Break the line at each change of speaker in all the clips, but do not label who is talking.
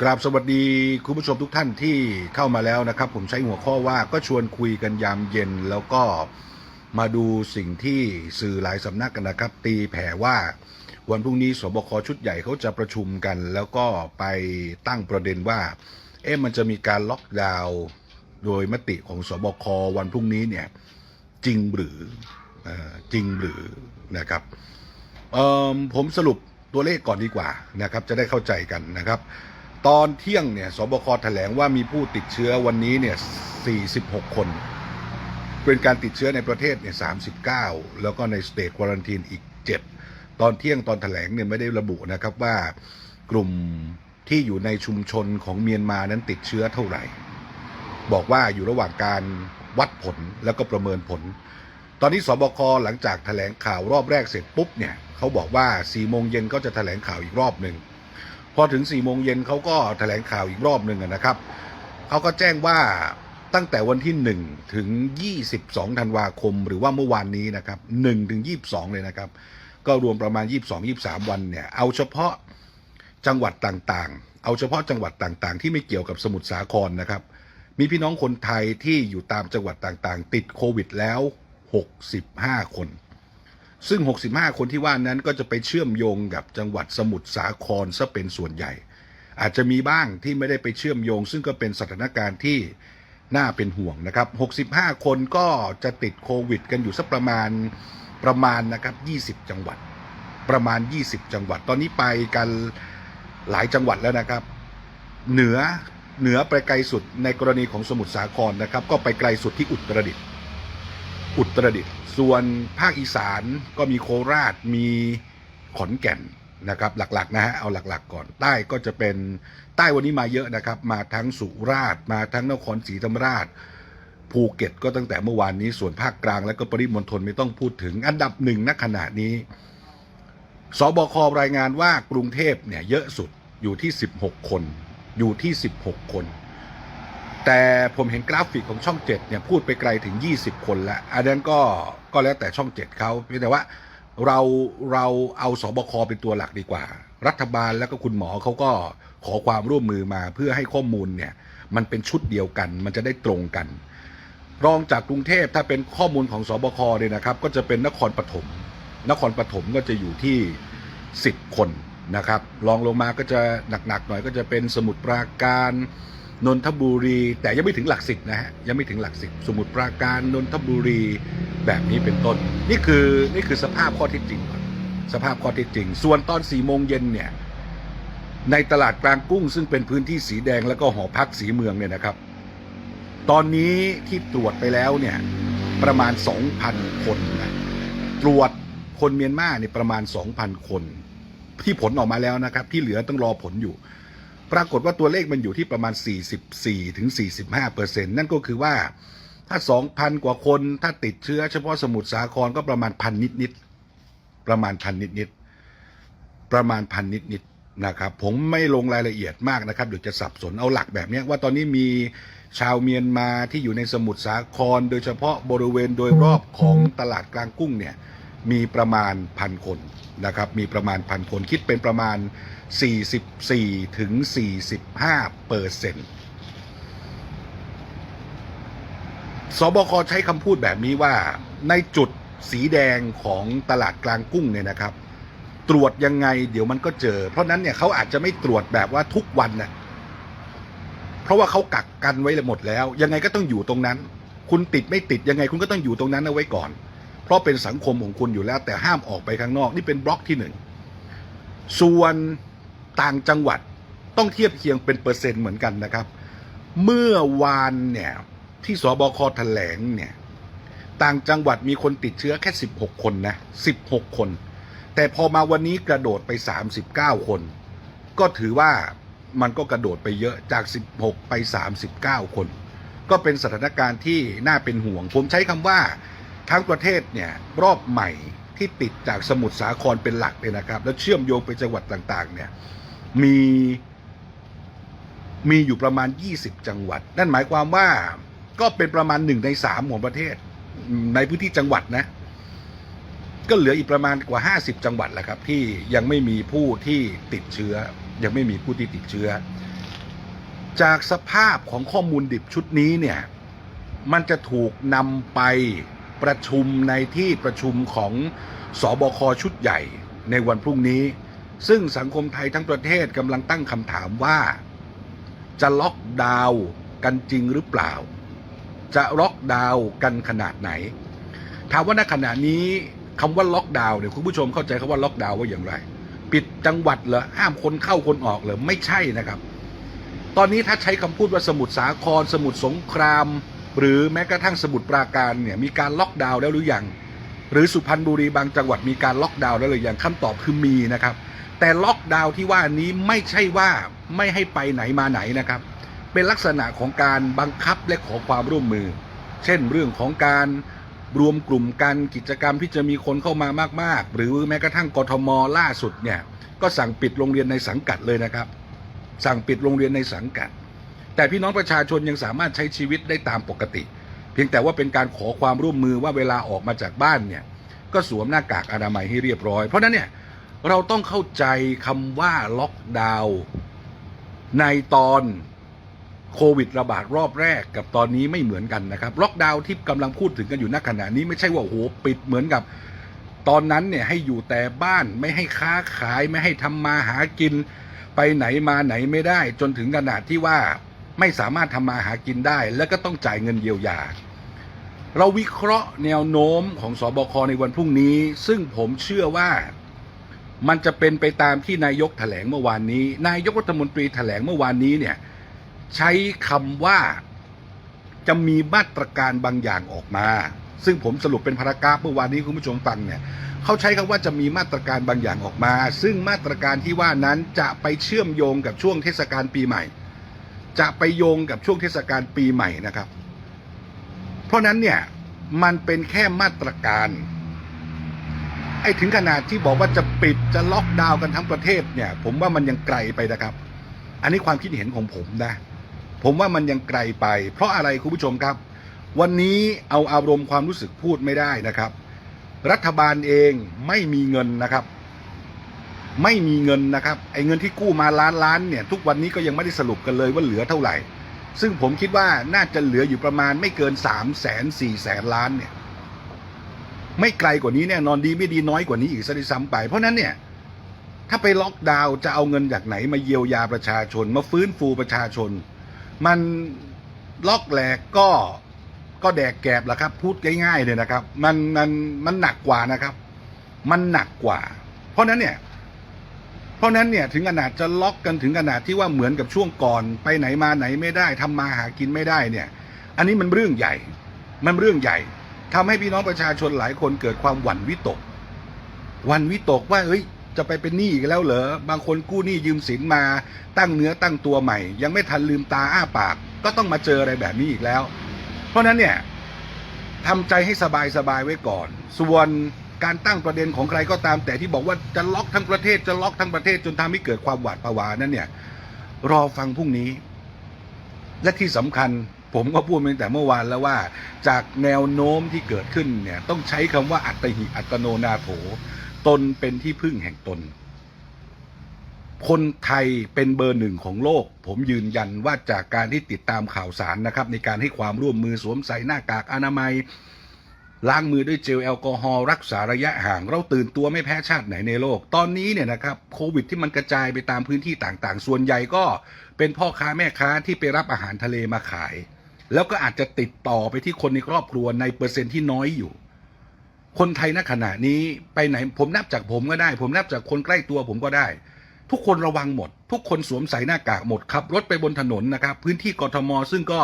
กราบสวัสดีคุณผู้ชมทุกท่านที่เข้ามาแล้วนะครับ ผมใช้หัวข้อว่าก็ชวนคุยกันยามเย็น แล้วก็มาดูสิ่งที่สื่อหลายสำนักกันนะครับ ตีแผ่ว่าวันพรุ่งนี้สบคชุดใหญ่เขาจะประชุมกัน แล้วก็ไปตั้งประเด็นว่า เอ๊ะมันจะมีการล็อกดาวน์โดยมติของสบควันพรุ่งนี้เนี่ยจริงหรืออจริงหรือนะครับผมสรุปตัวเลขก่อนดีกว่านะครับ จะได้เข้าใจกันนะครับ ตอนเที่ยงเนี่ยสบคแถลงว่ามีผู้ติดเชื้อวันนี้เนี่ย 46 คน เป็นการติดเชื้อในประเทศเนี่ย 39 แล้วก็ในสเตทควอรันทีนอีก 7 ตอนเที่ยงตอนแถลงเนี่ยไม่ได้ระบุนะครับว่ากลุ่มที่อยู่ในชุมชนของเมียนมานั้นติดเชื้อเท่าไหร่ บอกว่าอยู่ระหว่างการวัดผลแล้วก็ประเมินผล ตอนนี้สบคหลังจากแถลงข่าวรอบแรกเสร็จปุ๊บเนี่ยเขาบอกว่า4โมงเย็นก็จะแถลงข่าวอีกรอบหนึ่ง พอถึง4โมงเย็นเขาก็แถลงข่าวอีกรอบหนึ่งนะครับเขาก็แจ้งว่าตั้งแต่วันที่ 1 ถึง 22 ธันวาคม หรือว่าเมื่อวานนี้นะครับ1ถึง 22 เลยนะครับ ก็รวมประมาณ 22 23 วันเนี่ย เอาเฉพาะจังหวัดต่างๆ เอาเฉพาะจังหวัดต่างๆ ที่ไม่เกี่ยวกับสมุทรสาครนะครับ มีพี่น้องคนไทยที่อยู่ตามจังหวัดต่างๆ ติดโควิดแล้ว 65 คน ซึ่ง 65 คนที่ว่านั้นก็จะไปเชื่อมโยงกับจังหวัดสมุทรสาครซะเป็นส่วนใหญ่ อาจจะมีบ้างที่ไม่ได้ไปเชื่อมโยง ซึ่งก็เป็นสถานการณ์ที่น่าเป็นห่วงนะครับ 65 คนก็จะติดโควิด กันอยู่สักประมาณประมาณนะครับ 20 จังหวัด ประมาณ 20 จังหวัด ตอนนี้ไปกันหลายจังหวัดแล้วนะครับ เหนือเหนือไปไกลสุดในกรณีของสมุทรสาครนะครับ ก็ไปไกลสุดที่อุตรดิตถ์ อุตรดิตถ์ส่วนภาคอีสานก็มีโคราชมีขอนแก่นนะครับ หลักๆนะฮะเอาหลักๆก่อนใต้ก็จะเป็นใต้วันนี้มาเยอะนะครับ มาทั้งสุราษฎร์มาทั้งนครศรีธรรมราชภูเก็ตก็ตั้งแต่เมื่อวานนี้ส่วนภาคกลางและก็ปริมณฑลไม่ต้องพูดถึงอันดับหนึ่งณขณะนี้สบครายงานว่ากรุงเทพเนี่ยเยอะสุดอยู่ที่ 16 คน อยู่ที่ 16 คน แต่ผมเห็นกราฟิกของช่อง 7 เนี่ย พูดไปไกลถึง 20 คนแล้ว อันนั้นก็ก็แล้วแต่ช่อง 7เขาเพียงแต่ว่าเราเราเอาสบคเป็นตัวหลักดีกว่า รัฐบาลแล้วก็คุณหมอเขาก็ขอความร่วมมือมาเพื่อให้ข้อมูลเนี่ย มันเป็นชุดเดียวกัน มันจะได้ตรงกัน รองจากกรุงเทพถ้าเป็นข้อมูลของสบคเนี่ยนะครับ ก็จะเป็นนครปฐมนครปฐมก็จะอยู่ที่ 10 คนนะครับรองลงมาก็จะหนักๆหน่อยก็จะเป็นสมุทรปราการ นนทบุรี แต่ยังไม่ถึงหลักสิบนะฮะยังไม่ถึงหลักสิบสมุทรปราการนนทบุรีแบบนี้เป็นต้น นี่คือนี่คือสภาพข้อเท็จจริงก่อนสภาพข้อเท็จจริง ส่วนตอน4ี่โมงเย็นเนี่ยในตลาดกลางกุ้งซึ่งเป็นพื้นที่สีแดงแล้วก็หอพักสีเมืองเนี่ยนะครับ ตอนนี้ที่ตรวจไปแล้วเนี่ยประมาณ 2,000 คนนะตรวจคนเมียนมาเนี่ยประมาณ 2,000 คน ที่ผลออกมาแล้วนะครับ ที่เหลือต้องรอผลอยู่ ปรากฏว่าตัวเลขมันอยู่ที่ประมาณ 44ถึง45เปอร์เซ็นต์นั่นก็คือว่าถ้า 2,000 กว่าคนถ้าติดเชื้อเฉพาะสมุทรสาครก็ประมาณพันนิดๆประมาณพันนิดๆประมาณพันนิดๆนะครับผมไม่ลงรายละเอียดมากนะครับเดี๋ยวจะสับสนเอาหลักแบบนี้ว่าตอนนี้มีชาวเมียนมาที่อยู่ในสมุทรสาคร โดยเฉพาะบริเวณโดยรอบของตลาดกลางกุ้งเนี่ย มีประมาณพันคนนะครับ มีประมาณพันคนคิดเป็นประมาณ 44ถึง45เปอร์เซ็นต์สบคใช้คำพูดแบบนี้ว่าในจุดสีแดงของตลาดกลางกุ้งเนี่ยนะครับ ตรวจยังไงเดี๋ยวมันก็เจอ เพราะนั้นเนี่ยเขาอาจจะไม่ตรวจแบบว่าทุกวันนะเพราะว่าเขากักกันไว้หมดแล้ว ยังไงก็ต้องอยู่ตรงนั้น คุณติดไม่ติดยังไงคุณก็ต้องอยู่ตรงนั้นเอาไว้ก่อน เพราะเป็นสังคมของคุณอยู่แล้ว แต่ห้ามออกไปข้างนอก นี่เป็นบล็อกที่หนึ่งส่วนต่างจังหวัดต้องเทียบเคียงเป็นเปอร์เซ็นต์เหมือนกันนะครับ เมื่อวานเนี่ยที่สบคแถลงเนี่ยต่างจังหวัดมีคนติดเชื้อแค่ 16 คนนะ 16 คน แต่พอมาวันนี้กระโดดไป 39 คน ก็ถือว่ามันก็กระโดดไปเยอะจาก 16 ไป 39 คน ก็เป็นสถานการณ์ที่น่าเป็นห่วง ผมใช้คำว่า ทั้งประเทศเนี่ยรอบใหม่ที่ติดจากสมุทรสาครเป็นหลักเลยนะครับ แล้วเชื่อมโยงไปจังหวัดต่างๆ เนี่ยมีมีอยู่ประมาณ 20 จังหวัด นั่นหมายความว่าก็เป็นประมาณหนึ่งในสามของประเทศ ในพื้นที่จังหวัดนะ ก็เหลืออีกประมาณกว่า 50 จังหวัดแหละครับ ที่ยังไม่มีผู้ที่ติดเชื้อ ยังไม่มีผู้ที่ติดเชื้อ จากสภาพของข้อมูลดิบชุดนี้เนี่ย มันจะถูกนำไป ประชุมในที่ประชุมของสอบคชุดใหญ่ในวันพรุ่งนี้ ซึ่งสังคมไทยทั้งประเทศกำลังตั้งคำถามว่า จะล็อกดาวน์กันจริงหรือเปล่า จะล็อกดาวน์กันขนาดไหน ถามว่าณขณะนี้คำว่าล็อกดาวน์เนี่ยคุณผู้ชมเข้าใจคำว่าล็อกดาวน์ว่าอย่างไร ปิดจังหวัดเหรอห้ามคนเข้าคนออกเหรอไม่ใช่นะครับ ตอนนี้ถ้าใช้คำพูดว่าสมุทรสาครสมุทรสงคราม หรือแม้กระทั่งสมุทรปราการเนี่ยมีการล็อกดาวน์แล้วหรือยังหรือสุพรรณบุรีบางจังหวัดมีการล็อกดาวน์แล้วหรือยังคำตอบคือมีนะครับ แต่ล็อกดาวน์ที่ว่านี้ไม่ใช่ว่าไม่ให้ไปไหนมาไหนนะครับ เป็นลักษณะของการบังคับและขอความร่วมมือ เช่นเรื่องของการรวมกลุ่มกันกิจกรรมที่จะมีคนเข้ามามาก ๆ หรือแม้กระทั่งกทมล่าสุดเนี่ยก็สั่งปิดโรงเรียนในสังกัดเลยนะครับ สั่งปิดโรงเรียนในสังกัด แต่พี่น้องประชาชนยังสามารถใช้ชีวิตได้ตามปกติ เพียงแต่ว่าเป็นการขอความร่วมมือว่าเวลาออกมาจากบ้านเนี่ยก็สวมหน้ากากอนามัยให้เรียบร้อย เพราะนั้นเนี่ยเราต้องเข้าใจคำว่าล็อกดาวน์ในตอนโควิดระบาดรอบแรกกับตอนนี้ไม่เหมือนกันนะครับ ล็อกดาวน์ที่กำลังพูดถึงกันอยู่ณขณะนี้ไม่ใช่ว่าโอ้โหปิดเหมือนกับ ตอนนั้นเนี่ยให้อยู่แต่บ้านไม่ให้ค้าขายไม่ให้ทำมาหากิน ไปไหนมาไหนไม่ได้ จนถึงขนาดที่ว่า ไม่สามารถทำมาหากินได้ แล้วก็ต้องจ่ายเงินเยียวยา เราวิเคราะห์แนวโน้มของสอบคในวันพรุ่งนี้ ซึ่งผมเชื่อว่ามันจะเป็นไปตามที่นายกแถลงเมื่อวานนี้ นายกรัฐมนตรีแถลงเมื่อวานนี้เนี่ยใช้คำว่าจะมีมาตรการบางอย่างออกมา ซึ่งผมสรุปเป็นพารากราฟเมื่อวานนี้คุณผู้ชมฟังเนี่ยเขาใช้คำว่าจะมีมาตรการบางอย่างออกมา ซึ่งมาตรการที่ว่านั้นจะไปเชื่อมโยงกับช่วงเทศกาลปีใหม่ จะไปโยงกับช่วงเทศกาลปีใหม่นะครับ เพราะนั้นเนี่ยมันเป็นแค่มาตรการไอ้ถึงขนาดที่บอกว่าจะปิดจะล็อกดาวน์กันทั้งประเทศเนี่ย ผมว่ามันยังไกลไปนะครับ อันนี้ความคิดเห็นของผมนะ ผมว่ามันยังไกลไป เพราะอะไรคุณผู้ชมครับ วันนี้เอาอารมณ์ความรู้สึกพูดไม่ได้นะครับ รัฐบาลเองไม่มีเงินนะครับ ไม่มีเงินนะครับไอ้เงินที่กู้มาล้านล้านเนี่ยทุกวันนี้ก็ยังไม่ได้สรุปกันเลยว่าเหลือเท่าไหร่ ซึ่งผมคิดว่าน่าจะเหลืออยู่ประมาณไม่เกินสามแสนสี่แสนล้านเนี่ยไม่ไกลกว่านี้แน่นอนดีไม่ดีน้อยกว่านี้อีกซะด้วยซ้ำไป เพราะนั้นเนี่ยถ้าไปล็อกดาวน์จะเอาเงินจากไหนมาเยียวยาประชาชน มาฟื้นฟูประชาชน มันล็อกแหลกก็ก็แดกแกบแหละครับ พูดง่ายๆเลยนะครับ มันมันมันหนักกว่านะครับ มันหนักกว่า เพราะนั้นเนี่ย ราะนั้นเนี่ยถึงขนาดจะล็อกกันถึงขนาดที่ว่าเหมือนกับช่วงก่อนไปไหนมาไหนไม่ได้ทำมาหากินไม่ได้เนี่ย อันนี้มันเรื่องใหญ่ มันเรื่องใหญ่ทำให้พี่น้องประชาชนหลายคนเกิดความหวั่นวิตกหวั่นวิตกว่าเฮ้ย จะไปเป็นหนี้อีกแล้วเหรอบางคนกู้หนี้ยืมสินมาตั้งเนื้อตั้งตัวใหม่ ยังไม่ทันลืมตาอ้าปาก ก็ต้องมาเจออะไรแบบนี้อีกแล้ว เพราะนั้นเนี่ยทำใจให้สบายสบายไว้ก่อน ส่วน การตั้งประเด็นของใครก็ตาม แต่ที่บอกว่าจะล็อกทั้งประเทศจะล็อกทั้งประเทศจนทำให้เกิดความหวาดผวานั้นเนี่ยรอฟังพรุ่งนี้ และที่สำคัญผมก็พูดมาตั้งแต่เมื่อวานแล้วว่า จากแนวโน้มที่เกิดขึ้นเนี่ยต้องใช้คำว่าอัตหิอัตโนนาโถ ตนเป็นที่พึ่งแห่งตน คนไทยเป็นเบอร์หนึ่งของโลก ผมยืนยันว่าจากการที่ติดตามข่าวสารนะครับ ในการให้ความร่วมมือสวมใส่หน้ากากอนามัย ล้างมือด้วยเจลแอลกอฮอล์รักษาระยะห่าง เราตื่นตัวไม่แพ้ชาติไหนในโลก ตอนนี้เนี่ยนะครับโควิดที่มันกระจายไปตามพื้นที่ต่างๆ ส่วนใหญ่ก็เป็นพ่อค้าแม่ค้าที่ไปรับอาหารทะเลมาขาย แล้วก็อาจจะติดต่อไปที่คนในครอบครัวในเปอร์เซ็นต์ที่น้อยอยู่ คนไทยณขณะนี้ไปไหนผมนับจากผมก็ได้ ผมนับจากคนใกล้ตัวผมก็ได้ ทุกคนระวังหมด ทุกคนสวมใส่หน้ากากหมดขับรถไปบนถนนนะครับ พื้นที่กทมซึ่งก็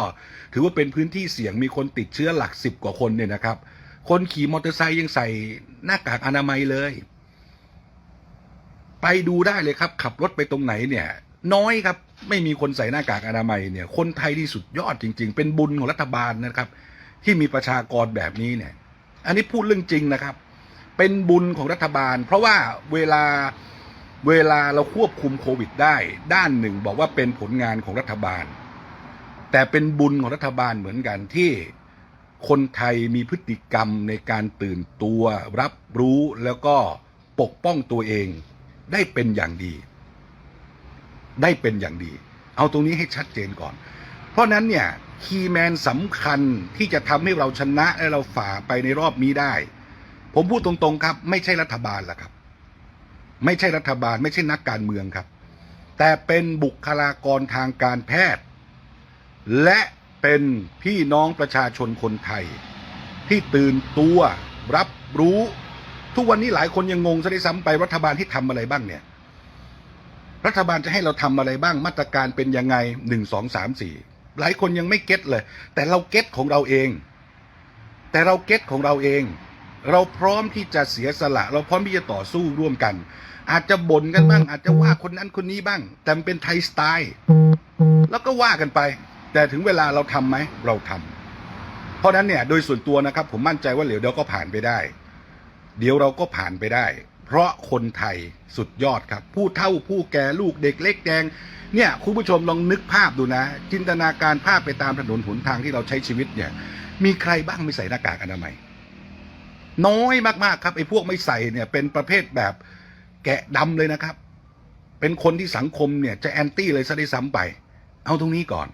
ถือว่าเป็นพื้นที่เสี่ยงมีคนติดเชื้อหลักสิบกว่าคนเนี่ยนะครับ คนขี่มอเตอร์ไซค์ยังใส่หน้ากากอนามัยเลย ไปดูได้เลยครับ ขับรถไปตรงไหนเนี่ย น้อยครับ ไม่มีคนใส่หน้ากากอนามัยเนี่ย คนไทยที่สุดยอดจริง ๆ เป็นบุญของรัฐบาลนะครับ ที่มีประชากรแบบนี้เนี่ย อันนี้พูดเรื่องจริงนะครับ เป็นบุญของรัฐบาล เพราะว่าเวลาเวลาเราควบคุมโควิดได้ ด้านหนึ่งบอกว่าเป็นผลงานของรัฐบาล แต่เป็นบุญของรัฐบาลเหมือนกันที่ คนไทยมีพฤติกรรมในการตื่นตัว รับรู้แล้วก็ปกป้องตัวเอง ได้เป็นอย่างดี ได้เป็นอย่างดี เอาตรงนี้ให้ชัดเจนก่อน เพราะนั้นเนี่ยคีย์แมนสำคัญที่จะทำให้เราชนะและเราฝ่าไปในรอบนี้ได้ ผมพูดตรงๆครับ ไม่ใช่รัฐบาลละครับ ไม่ใช่รัฐบาล ไม่ใช่นักการเมืองครับ แต่เป็นบุคลากรทางการแพทย์ และ เป็นพี่น้องประชาชนคนไทย ที่ตื่นตัวรับรู้ ทุกวันนี้หลายคนยังงงซะด้วยซ้ำไปรัฐบาลที่ทำอะไรบ้างเนี่ย รัฐบาลจะให้เราทำอะไรบ้างมาตรการเป็นยังไงหนึ่งสองสามสี่หลายคนยังไม่เก็ตเลย แต่เราเก็ตของเราเอง แต่เราเก็ตของเราเอง เราพร้อมที่จะเสียสละ เราพร้อมที่จะต่อสู้ร่วมกัน อาจจะบ่นกันบ้าง อาจจะว่าคนนั้นคนนี้บ้าง แต่มันเป็นไทยสไตล์ แล้วก็ว่ากันไป แต่ถึงเวลาเราทำไหมเราทำเพราะนั้นเนี่ยโดยส่วนตัวนะครับ ผมมั่นใจว่าเดี๋ยวเราก็ผ่านไปได้ เดี๋ยวเราก็ผ่านไปได้ เพราะคนไทยสุดยอดครับ ผู้เฒ่าผู้แก่ลูกเด็กเล็กแดงเนี่ยคุณผู้ชมลองนึกภาพดูนะ จินตนาการภาพไปตามถนนหนทางที่เราใช้ชีวิตเนี่ย มีใครบ้างไม่ใส่หน้ากากอนามัย น้อยมากๆครับไอ้พวกไม่ใส่เนี่ย เป็นประเภทแบบแกะดำเลยนะครับ เป็นคนที่สังคมเนี่ยจะแอนตี้เลยซะด้วยซ้ำไป เอาตรงนี้ก่อน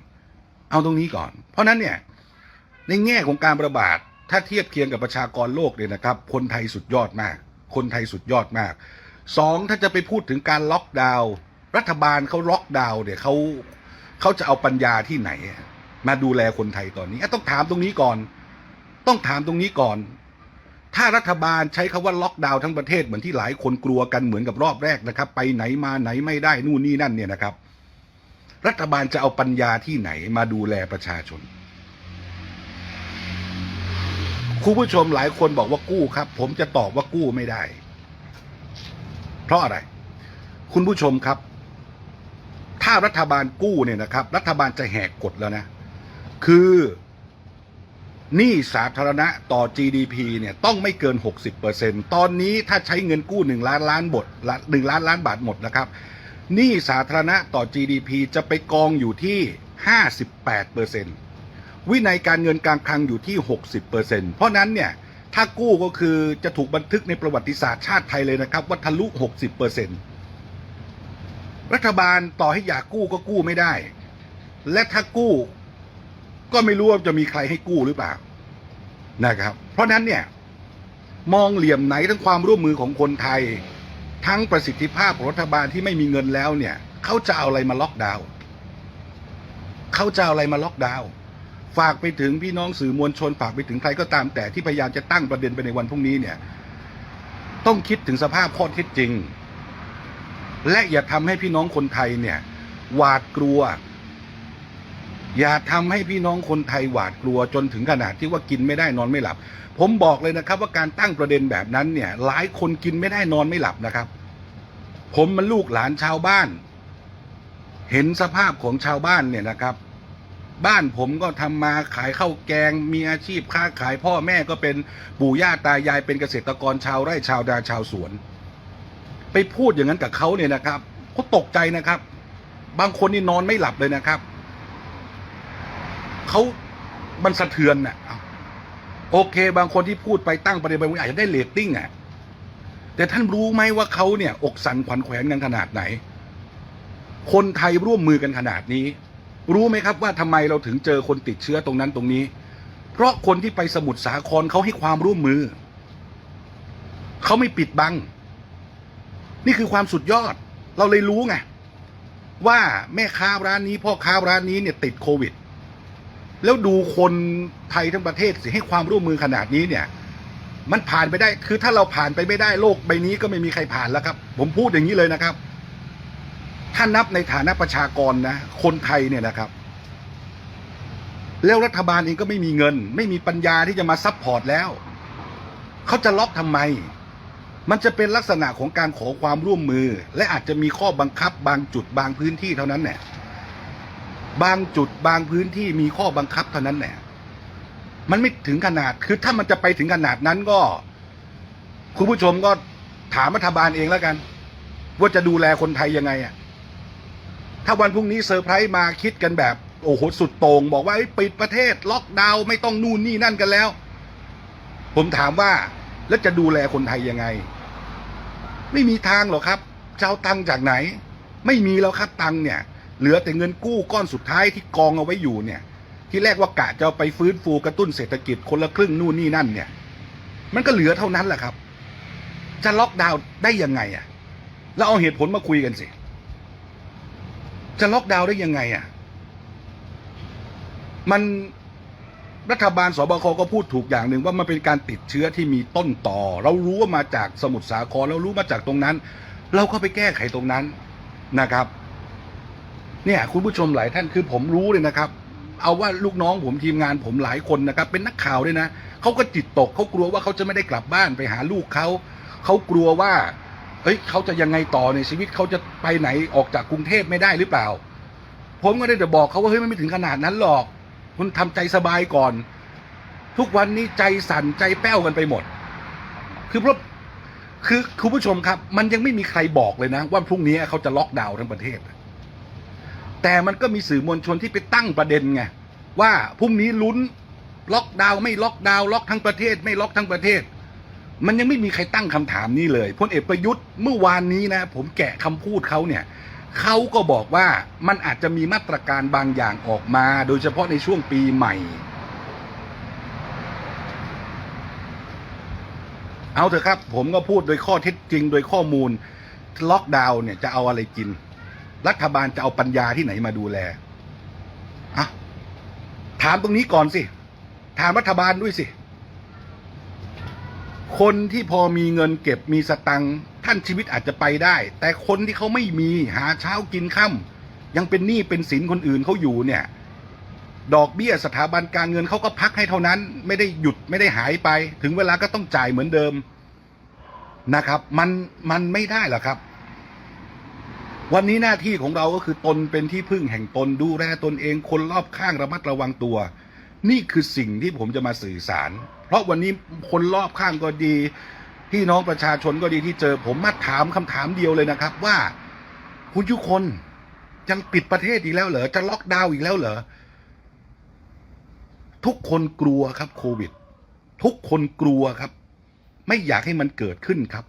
เอาตรงนี้ก่อน เพราะนั้นเนี่ยในแง่ของการระบาดถ้าเทียบเคียงกับประชากรโลกเนี่ยนะครับ คนไทยสุดยอดมาก คนไทยสุดยอดมากสองถ้าจะไปพูดถึงการล็อกดาวน์รัฐบาลเขาล็อกดาวน์เนี่ยเขาเขาจะเอาปัญญาที่ไหน มาดูแลคนไทยตอนนี้ต้องถามตรงนี้ก่อน ต้องถามตรงนี้ก่อน ถ้ารัฐบาลใช้คาว่าล็อกดาวน์ทั้งประเทศเหมือนที่หลายคนกลัวกันเหมือนกับรอบแรกนะครับ ไปไหนมาไหนไม่ได้นู่นนี่นั่นเนี่ยนะครับ รัฐบาลจะเอาปัญญาที่ไหนมาดูแลประชาชนคุณผู้ชมหลายคนบอกว่ากู้ครับ ผมจะตอบว่ากู้ไม่ได้ เพราะอะไร คุณผู้ชมครับ ถ้ารัฐบาลกู้เนี่ยนะครับ รัฐบาลจะแหกกฎแล้วนะ คือหนี้สาธารณะต่อ GDP เนี่ยต้องไม่เกิน 60%ตอนนี้ถ้าใช้เงินกู้ 1 ล้านล้านบทหนึ่งล้านล้านบาทหมดนะครับ หนี้สาธารณะต่อ GDP จะไปกองอยู่ที่ 58%วินัยการเงินกลารคลังอยู่ที่ 60%เพราะนั้นเนี่ย ถ้ากู้ก็คือจะถูกบันทึกในประวัติศาสตร์ชาติไทยเลยนะครับ ว่าทะลุ 60%รัฐบาลต่อให้อยากกู้ก็กู้ไม่ได้ และถ้ากู้ก็ไม่รู้ว่าจะมีใครให้กู้หรือเปล่านะครับ เพราะนั้นเนี่ยมองเหลี่ยมไหนทั้งความร่วมมือของคนไทย ทั้งประสิทธิภาพของรัฐบาลที่ไม่มีเงินแล้วเนี่ยเขาจะเอาอะไรมาล็อกดาวน์เขาจะเอาอะไรมาล็อกดาวน์ฝากไปถึงพี่น้องสื่อมวลชนฝากไปถึงใครก็ตามแต่ที่พยายามจะตั้งประเด็นไปในวันพรุ่งนี้เนี่ย ต้องคิดถึงสภาพข้อเท็จจริง และอย่าทำให้พี่น้องคนไทยเนี่ย หวาดกลัว อย่าทำให้พี่น้องคนไทยหวาดกลัวจนถึงขนาดที่ว่ากินไม่ได้นอนไม่หลับ ผมบอกเลยนะครับ ว่าการตั้งประเด็นแบบนั้นเนี่ย หลายคนกินไม่ได้นอนไม่หลับนะครับ ผมมันลูกหลานชาวบ้าน เห็นสภาพของชาวบ้านเนี่ยนะครับ บ้านผมก็ทำมาขายข้าวแกง มีอาชีพค้าขายพ่อแม่ก็เป็นปู่ย่าตายายเป็นเกษตรกรชาวไร่ชาวนาชาวสวน ไปพูดอย่างนั้นกับเขาเนี่ยนะครับเขาตกใจนะครับ บางคนนี่นอนไม่หลับเลยนะครับเขามันสะเทือนน่ะโอเค บางคนที่พูดไปตั้งประเด็นไปอาจจะได้เรตติ้งอะ แต่ท่านรู้ไหมว่าเขาเนี่ย อกสั่นขวัญแขวนกันขนาดไหน คนไทยร่วมมือกันขนาดนี้ รู้ไหมครับว่าทำไมเราถึงเจอคนติดเชื้อตรงนั้นตรงนี้ เพราะคนที่ไปสมุทรสาครเขาให้ความร่วมมือ เขาไม่ปิดบัง นี่คือความสุดยอด เราเลยรู้ไงว่าแม่ค้าร้านนี้พ่อค้าร้านนี้เนี่ยติดโควิด แล้วดูคนไทยทั้งประเทศสิให้ความร่วมมือขนาดนี้เนี่ย มันผ่านไปได้ คือถ้าเราผ่านไปไม่ได้โลกใบนี้ก็ไม่มีใครผ่านแล้วครับ ผมพูดอย่างนี้เลยนะครับ ถ้านับในฐานะประชากรนะ คนไทยเนี่ยนะครับ แล้วรัฐบาลเองก็ไม่มีเงิน ไม่มีปัญญาที่จะมาซัพพอร์ตแล้ว เขาจะล็อกทำไม มันจะเป็นลักษณะของการขอความร่วมมือ และอาจจะมีข้อบังคับบางจุดบางพื้นที่เท่านั้นแหละบางจุดบางพื้นที่มีข้อบังคับเท่านั้นแหละ มันไม่ถึงขนาด คือถ้ามันจะไปถึงขนาดนั้นก็ คุณผู้ชมก็ถามรัฐบาลเองแล้วกัน ว่าจะดูแลคนไทยยังไงอะถ้าวันพรุ่งนี้เซอร์ไพรส์มาคิดกันแบบ โอ้โหสุดโต่งบอกว่าปิดประเทศ ล็อกดาวน์ไม่ต้องนู่นนี่นั่นกันแล้ว ผมถามว่าแล้วจะดูแลคนไทยยังไง ไม่มีทางหรอกครับจะเอาตังจากไหน ไม่มีแล้วครับตังเนี่ย เหลือแต่เงินกู้ก้อนสุดท้ายที่กองเอาไว้อยู่เนี่ย ที่แรกว่ากะจะเอาไปฟื้นฟูกระตุ้นเศรษฐกิจคนละครึ่งนู่นนี่นั่นเนี่ย มันก็เหลือเท่านั้นแหละครับ จะล็อกดาวน์ได้ยังไงอะ แล้วเอาเหตุผลมาคุยกันสิ จะล็อกดาวน์ได้ยังไงอะ มันรัฐบาลสบคก็พูดถูกอย่างหนึ่งว่ามันเป็นการติดเชื้อที่มีต้นต่อ เรารู้ว่ามาจากสมุทรสาครเรารู้มาจากตรงนั้น เราก็ไปแก้ไขตรงนั้นนะครับ เนี่ย คุณผู้ชมหลายท่านคือผมรู้เลยนะครับ เอาว่าลูกน้องผมทีมงานผมหลายคนนะครับ เป็นนักข่าวด้วยนะเขาก็จิตตกเขากลัวว่าเขาจะไม่ได้กลับบ้านไปหาลูกเขาเขากลัวว่าเฮ้ยเขาจะยังไงต่อในชีวิตเขาจะไปไหนออกจากกรุงเทพไม่ได้หรือเปล่า ผมก็ได้แต่บอกเขาว่าเฮ้ยมันไม่ถึงขนาดนั้นหรอก คุณทำใจสบายก่อน ทุกวันนี้ใจสั่นใจแป้วกันไปหมด คือเพราะคือคุณผู้ชมครับ มันยังไม่มีใครบอกเลยนะ ว่าพรุ่งนี้เขาจะล็อกดาวน์ทั้งประเทศ แต่มันก็มีสื่อมวลชนที่ไปตั้งประเด็นไงว่าพรุ่งนี้ลุ้นล็อกดาวน์ไม่ล็อกดาวน์ล็อกทั้งประเทศไม่ล็อกทั้งประเทศ มันยังไม่มีใครตั้งคำถามนี้เลยพลเอกประยุทธ์เมื่อวานนี้นะ ผมแกะคำพูดเขาเนี่ยเขาก็บอกว่ามันอาจจะมีมาตรการบางอย่างออกมา โดยเฉพาะในช่วงปีใหม่ เอาเถอะครับ ผมก็พูดโดยข้อเท็จจริงโดยข้อมูลล็อกดาวน์เนี่ยจะเอาอะไรกิน รัฐบาลจะเอาปัญญาที่ไหนมาดูแลอะถามตรงนี้ก่อนสิ ถามรัฐบาลด้วยสิ คนที่พอมีเงินเก็บมีสตังค์ท่านชีวิตอาจจะไปได้ แต่คนที่เขาไม่มีหาเช้ากินค่ำยังเป็นหนี้เป็นสินคนอื่นเขาอยู่เนี่ย ดอกเบี้ยสถาบันการเงินเขาก็พักให้เท่านั้น ไม่ได้หยุดไม่ได้หายไป ถึงเวลาก็ต้องจ่ายเหมือนเดิมนะครับ มันมันไม่ได้หรอครับ วันนี้หน้าที่ของเราก็คือตนเป็นที่พึ่งแห่งตนดูแลตนเองคนรอบข้างระมัดระวังตัว นี่คือสิ่งที่ผมจะมาสื่อสาร เพราะวันนี้คนรอบข้างก็ดีพี่น้องประชาชนก็ดีที่เจอ ผมมาถามคำถามเดียวเลยนะครับ ว่า คุณทุกคนยังปิดประเทศอีกแล้วเหรอจะล็อกดาวน์อีกแล้วเหรอทุกคนกลัวครับโควิด ทุกคนกลัวครับ ไม่อยากให้มันเกิดขึ้นครับ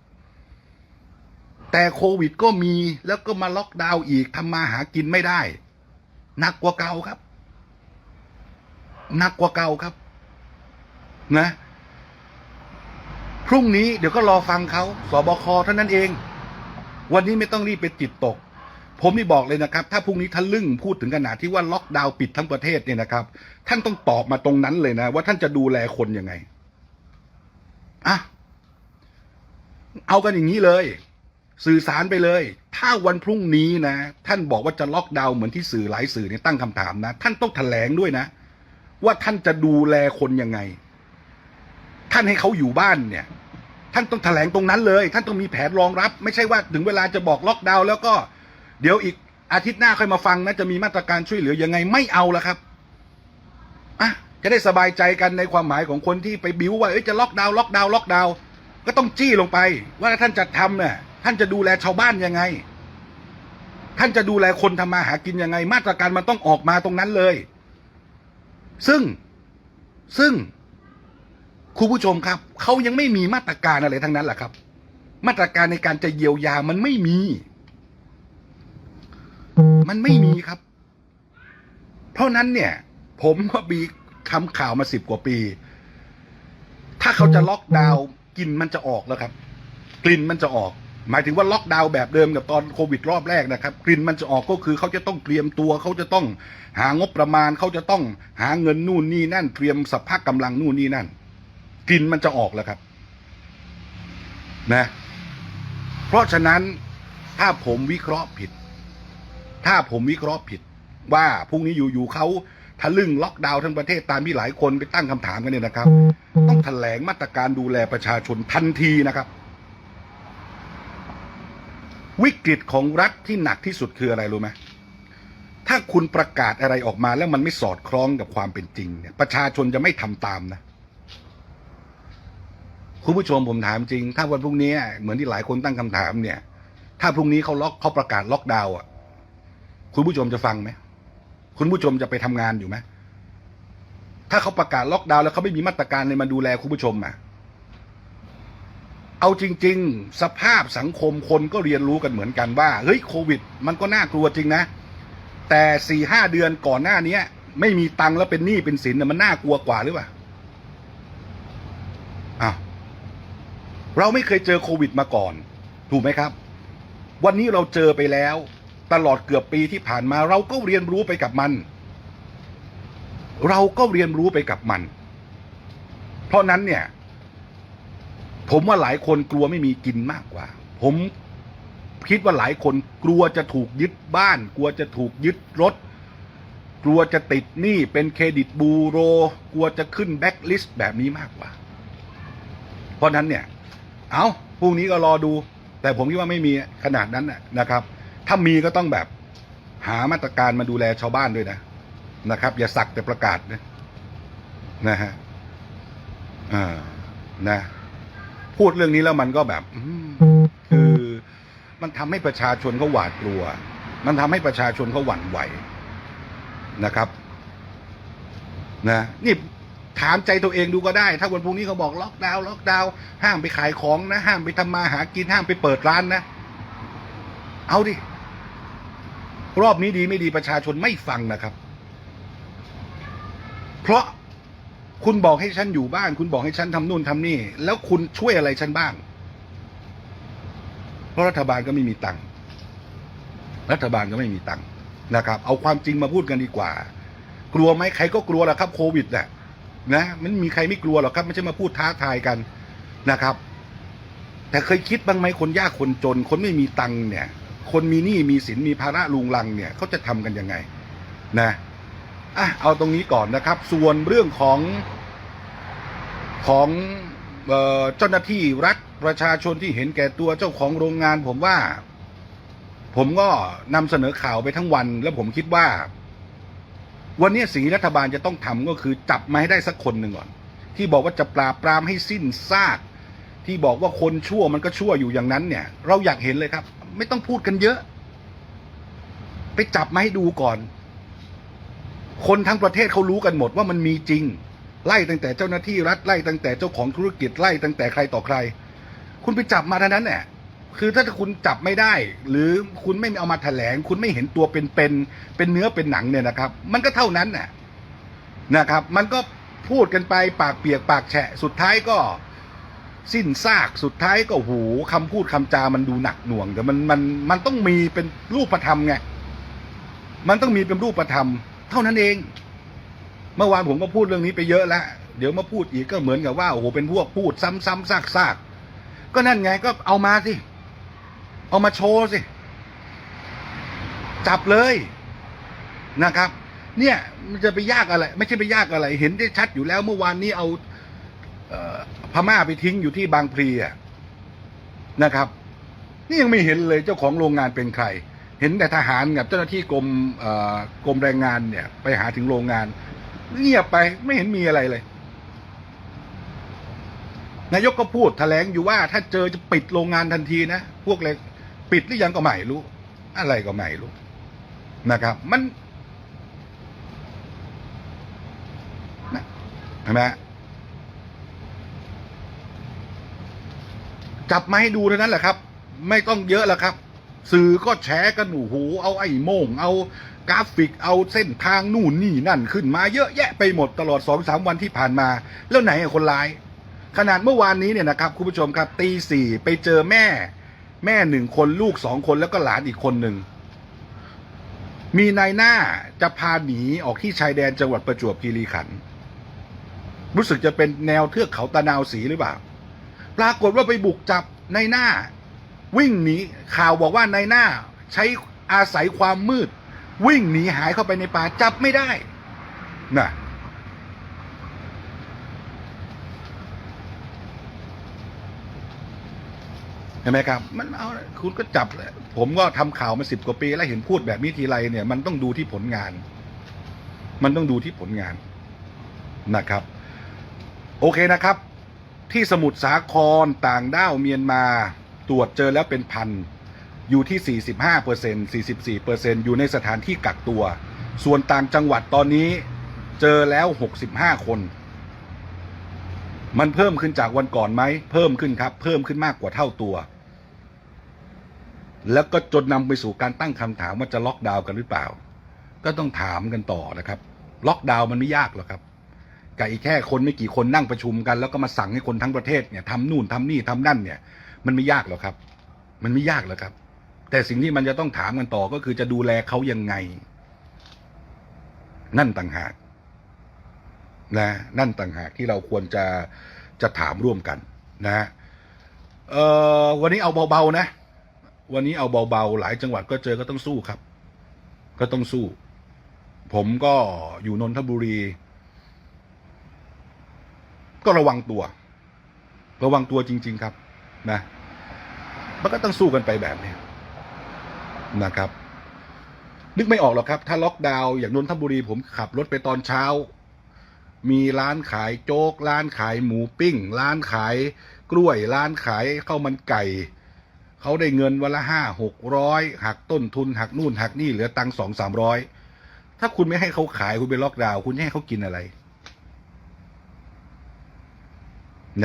แต่โควิดก็มีแล้วก็มาล็อกดาวน์อีกทำมาหากินไม่ได้หนักกว่าเก่าครับหนักกว่าเก่าครับ นะ พรุ่งนี้เดี๋ยวก็รอฟังเขาสบคเท่านั้นเอง วันนี้ไม่ต้องรีบไปจิตตก ผมนี่บอกเลยนะครับ ถ้าพรุ่งนี้ทะลึ่งพูดถึงขนาดที่ว่าล็อกดาวน์ปิดทั้งประเทศเนี่ยนะครับ ท่านต้องตอบมาตรงนั้นเลยนะ ว่าท่านจะดูแลคนยังไงอะเอากันอย่างนี้เลย สื่อสารไปเลย ถ้าวันพรุ่งนี้นะ ท่านบอกว่าจะล็อกดาวน์เหมือนที่สื่อหลายสื่อเนี่ยตั้งคำถามนะ ท่านต้องแถลงด้วยนะ ว่าท่านจะดูแลคนยังไง ท่านให้เขาอยู่บ้านเนี่ย ท่านต้องแถลงตรงนั้นเลย ท่านต้องมีแผนรองรับ ไม่ใช่ว่าถึงเวลาจะบอกล็อกดาวน์แล้วก็ เดี๋ยวอีกอาทิตย์หน้าค่อยมาฟังนะจะมีมาตรการช่วยเหลือยังไงไม่เอาละครับอะจะได้สบายใจกันในความหมายของคนที่ไปบิ้วว่าจะล็อกดาวน์ล็อกดาวน์ล็อกดาวน์ก็ต้องจี้ลงไป ว่าท่านจะทำเนี่ย ท่านจะดูแลชาวบ้านยังไง ท่านจะดูแลคนทำมาหากินยังไง มาตรการมันต้องออกมาตรงนั้นเลย ซึ่งซึ่งคุณผู้ชมครับเขายังไม่มีมาตรการอะไรทั้งนั้นแหละครับ มาตรการในการจะเยียวยามันไม่มี มันไม่มีครับ เพราะนั้นเนี่ย ผมก็มีทำข่าวมาสิบกว่าปี ถ้าเขาจะล็อกดาวน์กลิ่นมันจะออกแล้วครับ กลิ่นมันจะออก หมายถึงว่าล็อกดาวน์แบบเดิมกับตอนโควิดรอบแรกนะครับกลิ่นมันจะออกก็คือเขาจะต้องเตรียมตัวเขาจะต้องหางบประมาณเขาจะต้องหาเงินนู่นนี่นั่น เตรียมสภาพกำลังนู่นนี่นั่นกลิ่นมันจะออกแล้วครับ นะ เพราะฉะนั้นถ้าผมวิเคราะห์ผิด ถ้าผมวิเคราะห์ผิด ว่าพรุ่งนี้อยู่ๆเขาทะลึ่งล็อกดาวน์ทั้งประเทศตามที่หลายคนไปตั้งคำถามกันเนี่ยนะครับ ต้องแถลงมาตรการดูแลประชาชนทันทีนะครับ วิกฤตของรัฐที่หนักที่สุดคืออะไรรู้ไหมถ้าคุณประกาศอะไรออกมาแล้วมันไม่สอดคล้องกับความเป็นจริงเนี่ย ประชาชนจะไม่ทำตามนะคุณผู้ชมผมถามจริง ถ้าวันพรุ่งนี้เหมือนที่หลายคนตั้งคำถามเนี่ย ถ้าพรุ่งนี้เขาล็อกเขาประกาศล็อกดาวน์อะ คุณผู้ชมจะฟังไหมคุณผู้ชมจะไปทำงานอยู่ไหมถ้าเขาประกาศล็อกดาวน์แล้วเขาไม่มีมาตรการในมาดูแลคุณผู้ชมอะ เอาจริง ๆ สภาพสังคมคนก็เรียนรู้กันเหมือนกันว่า เฮ้ยโควิด มันก็น่ากลัวจริงนะ แต่สี่ห้าเดือนก่อนหน้านี้ไม่มีตังค์แล้วเป็นหนี้เป็นสินน่ะมันน่ากลัวกว่าหรือเปล่าอ้าวเราไม่เคยเจอโควิดมาก่อน ถูกไหมครับ วันนี้เราเจอไปแล้ว ตลอดเกือบปีที่ผ่านมาเราก็เรียนรู้ไปกับมัน เราก็เรียนรู้ไปกับมัน เพราะนั้นเนี่ย ผมว่าหลายคนกลัวไม่มีกินมากกว่า ผมคิดว่าหลายคนกลัวจะถูกยึดบ้าน กลัวจะถูกยึดรถ กลัวจะติดหนี้เป็นเครดิตบูโร กลัวจะขึ้นแบ็คลิสต์แบบนี้มากกว่า เพราะนั้นเนี่ย เอาพรุ่งนี้ก็รอดู แต่ผมคิดว่าไม่มีขนาดนั้นนะนะครับ ถ้ามีก็ต้องแบบหามาตรการมาดูแลชาวบ้านด้วยนะนะครับ อย่าสักแต่ประกาศนะนะฮะอ่านะ พูดเรื่องนี้แล้วมันก็แบบคือมันทำให้ประชาชนเขาหวาดกลัว มันทำให้ประชาชนเขาหวั่นไหวนะครับนะนี่ถามใจตัวเองดูก็ได้ ถ้าวันพรุ่งนี้เขาบอกล็อกดาวน์ล็อกดาวน์ห้ามไปขายของนะ ห้ามไปทำมาหากินห้ามไปเปิดร้านนะ เอาดิ รอบนี้ดีไม่ดีประชาชนไม่ฟังนะครับ เพราะ คุณบอกให้ฉันอยู่บ้าน คุณบอกให้ฉันทำนู่นทำนี่ แล้วคุณช่วยอะไรฉันบ้าง เพราะรัฐบาลก็ไม่มีตังค์รัฐบาลก็ไม่มีตังค์นะครับ เอาความจริงมาพูดกันดีกว่า กลัวไหมใครก็กลัวแหละครับโควิดแหละนะมันมีใครไม่กลัวหรอกครับไม่ใช่มาพูดท้าทายกันนะครับ แต่เคยคิดบ้างไหมคนยากคนจน คนไม่มีตังค์เนี่ย คนมีหนี้มีสินมีภาระลุงลังเนี่ยเขาจะทำกันยังไง นะ อะเอาตรงนี้ก่อนนะครับ ส่วนเรื่องของของเจ้าหน้าที่รัฐประชาชนที่เห็นแก่ตัวเจ้าของโรงงาน ผมว่า ผมก็นำเสนอข่าวไปทั้งวัน แล้วผมคิดว่า วันนี้สิ่งรัฐบาลจะต้องทำก็คือจับมาให้ได้สักคนหนึ่งก่อน ที่บอกว่าจะปราบปรามให้สิ้นซาก ที่บอกว่าคนชั่วมันก็ชั่วอยู่อย่างนั้นเนี่ย เราอยากเห็นเลยครับ ไม่ต้องพูดกันเยอะ ไปจับมาให้ดูก่อน คนทั้งประเทศเขารู้กันหมดว่ามันมีจริง ไล่ตั้งแต่เจ้าหน้าที่รัฐไล่ตั้งแต่เจ้าของธุรกิจไล่ตั้งแต่ใครต่อใคร คุณไปจับมาเท่านั้นแหละคือถ้าคุณจับไม่ได้ หรือคุณไม่เอามาแถลง คุณไม่เห็นตัวเป็นเป็นเป็นเนื้อเป็นหนังเนี่ยนะครับ มันก็เท่านั้นน่ะนะครับ มันก็พูดกันไปปากเปียกปากแฉะ สุดท้ายก็สิ้นซากสุดท้ายก็โอ้โหคำพูดคำจามันดูหนักหน่วง แต่มันมันมันต้องมีเป็นรูปธรรมไงมันต้องมีเป็นรูปธรรม เท่านั้นเอง เมื่อวานผมก็พูดเรื่องนี้ไปเยอะแล้วเดี๋ยวมาพูดอีกก็เหมือนกับว่าโอ้โหเป็นพวกพูดซ้ำๆซากๆก็นั่นไงก็เอามาสิ เอามาโชว์สิ จับเลยนะครับ เนี่ยมันจะไปยากอะไร ไม่ใช่ไปยากอะไร เห็นได้ชัดอยู่แล้วเมื่อวานนี้เอาเอพม่าไปทิ้งอยู่ที่บางพลีอะนะครับ นี่ยังไม่เห็นเลยเจ้าของโรงงานเป็นใคร เห็นแต่ทหารกับเจ้าหน้าที่กรมกรมแรงงานเนี่ย ไปหาถึงโรงงานเงียบไปไม่เห็นมีอะไรเลย นายกก็พูดแถลงอยู่ว่าถ้าเจอจะปิดโรงงานทันทีนะพวกเลยปิดหรือยังก็ไม่รู้ อะไรก็ไม่รู้นะครับ มันนะเห็นไหมจับมาให้ดูเท่านั้นแหละครับ ไม่ต้องเยอะแล้วครับ สื่อก็แชร์กันโอ้โหเอาไอ้โมง เอากราฟิกเอาเส้นทางนู่นนี่นั่นขึ้นมาเยอะแยะไปหมดตลอดสองสามวันที่ผ่านมา แล้วไหนคนร้าย ขนาดเมื่อวานนี้เนี่ยนะครับคุณผู้ชมครับตีสี่ไปเจอแม่ แม่หนึ่งคนลูกสองคนแล้วก็หลานอีกคนหนึ่งมีนายหน้าจะพาหนีออกที่ชายแดนจังหวัดประจวบคีรีขันธ์รู้สึกจะเป็นแนวเทือกเขาตะนาวสีหรือเปล่า ปรากฏว่าไปบุกจับนายหน้า วิ่งหนีข่าวบอกว่านายหน้าใช้อาศัยความมืด วิ่งหนีหายเข้าไปในป่าจับไม่ได้น่ะเห็นไหมครับ มันเอาคุณก็จับเลยผมก็ทำข่าวมาสิบกว่าปี แล้วเห็นพูดแบบนี้ทีไรเนี่ย มันต้องดูที่ผลงาน มันต้องดูที่ผลงานนะครับ โอเคนะครับ ที่สมุทรสาครต่างด้าวเมียนมา ตรวจเจอแล้วเป็นพันอยู่ที่ 45เปอร์เซ็นต์44เปอร์เซ็นต์อยู่ในสถานที่กักตัว ส่วนต่างจังหวัดตอนนี้เจอแล้ว 65 คน มันเพิ่มขึ้นจากวันก่อนไหม เพิ่มขึ้นครับ เพิ่มขึ้นมากกว่าเท่าตัว แล้วก็จนนำไปสู่การตั้งคำถามว่าจะล็อกดาวน์กันหรือเปล่า ก็ต้องถามกันต่อนะครับ ล็อกดาวน์มันไม่ยากหรอกครับกับอีกแค่คนไม่กี่คนนั่งประชุมกัน แล้วก็มาสั่งให้คนทั้งประเทศเนี่ยทำนู่นทำนี่ทำนั่นเนี่ย มันไม่ยากหรอกครับ มันไม่ยากหรอกครับ แต่สิ่งที่มันจะต้องถามกันต่อก็คือจะดูแลเขายังไง นั่นต่างหากนะนั่นต่างหากที่เราควรจะจะถามร่วมกันนะฮะเอ่อวันนี้เอาเบาๆนะ วันนี้เอาเบาๆ หลายจังหวัดก็เจอก็ต้องสู้ครับ ก็ต้องสู้ ผมก็อยู่นนทบุรี ก็ระวังตัว ระวังตัวจริง ๆ ครับ นะ มันก็ต้องสู้กันไปแบบนี้นะครับ นึกไม่ออกหรอกครับ ถ้าล็อกดาวน์อย่างนนทบุรีผมขับรถไปตอนเช้า มีร้านขายโจ๊ก ร้านขายหมูปิ้ง ร้านขายกล้วย ร้านขายข้าวมันไก่เขาได้เงินวันละห้าหกร้อยหักต้นทุน หักนู่นหักนี่เหลือตังสองสามร้อยถ้าคุณไม่ให้เขาขายคุณไปล็อกดาวน์คุณให้เขากินอะไร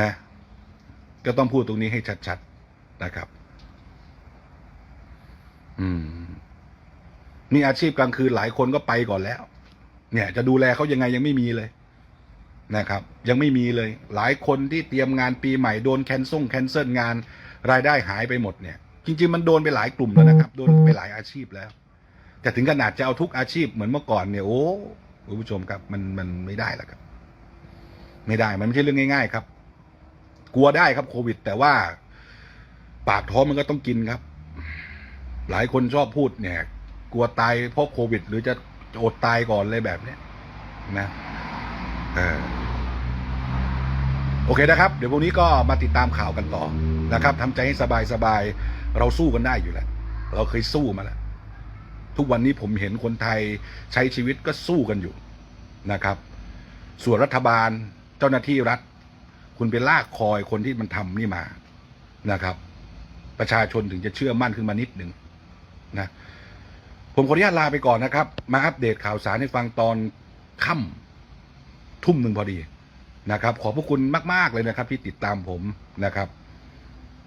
นะ ก็ต้องพูดตรงนี้ให้ชัด ๆ นะครับ อืม นี่อาชีพกลางคืนหลายคนก็ไปก่อนแล้ว เนี่ย จะดูแลเขายังไงยังไม่มีเลย นะครับ ยังไม่มีเลย หลายคนที่เตรียมงานปีใหม่โดนแคนซ่งแคนเซิลงานรายได้หายไปหมดเนี่ย จริง ๆ มันโดนไปหลายกลุ่มแล้วนะครับ โดนไปหลายอาชีพแล้ว แต่ถึงขนาดจะเอาทุกอาชีพเหมือนเมื่อก่อนเนี่ยโอ้คุณผู้ชมครับ มันมันไม่ได้แล้วครับ ไม่ได้มันไม่ใช่เรื่องง่าย ๆ ครับ กลัวได้ครับโควิด แต่ว่า ปากท้องมันก็ต้องกินครับ หลายคนชอบพูดเนี่ย กลัวตายเพราะโควิด หรือจะอดตายก่อนเลยแบบเนี้ยนะเออโอเคนะครับ เดี๋ยวพรุ่งนี้ก็มาติดตามข่าวกันต่อนะครับทำใจให้สบายสบายเราสู้กันได้อยู่แล้ว เราเคยสู้มาแล้ว ทุกวันนี้ผมเห็นคนไทยใช้ชีวิตก็สู้กันอยู่นะครับ ส่วนรัฐบาลเจ้าหน้าที่รัฐ คุณไปลากคอยคนที่มันทำนี่มานะครับ ประชาชนถึงจะเชื่อมั่นขึ้นมานิดหนึ่ง นะผมขออนุญาตลาไปก่อนนะครับ มาอัปเดตข่าวสารให้ฟังตอนค่ำทุ่มหนึ่งพอดีนะครับ ขอบพระคุณมาก ๆ เลยนะครับ ที่ติดตามผมนะครับ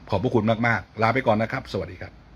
ขอบพระคุณมาก ๆ ลาไปก่อนนะครับ สวัสดีครับ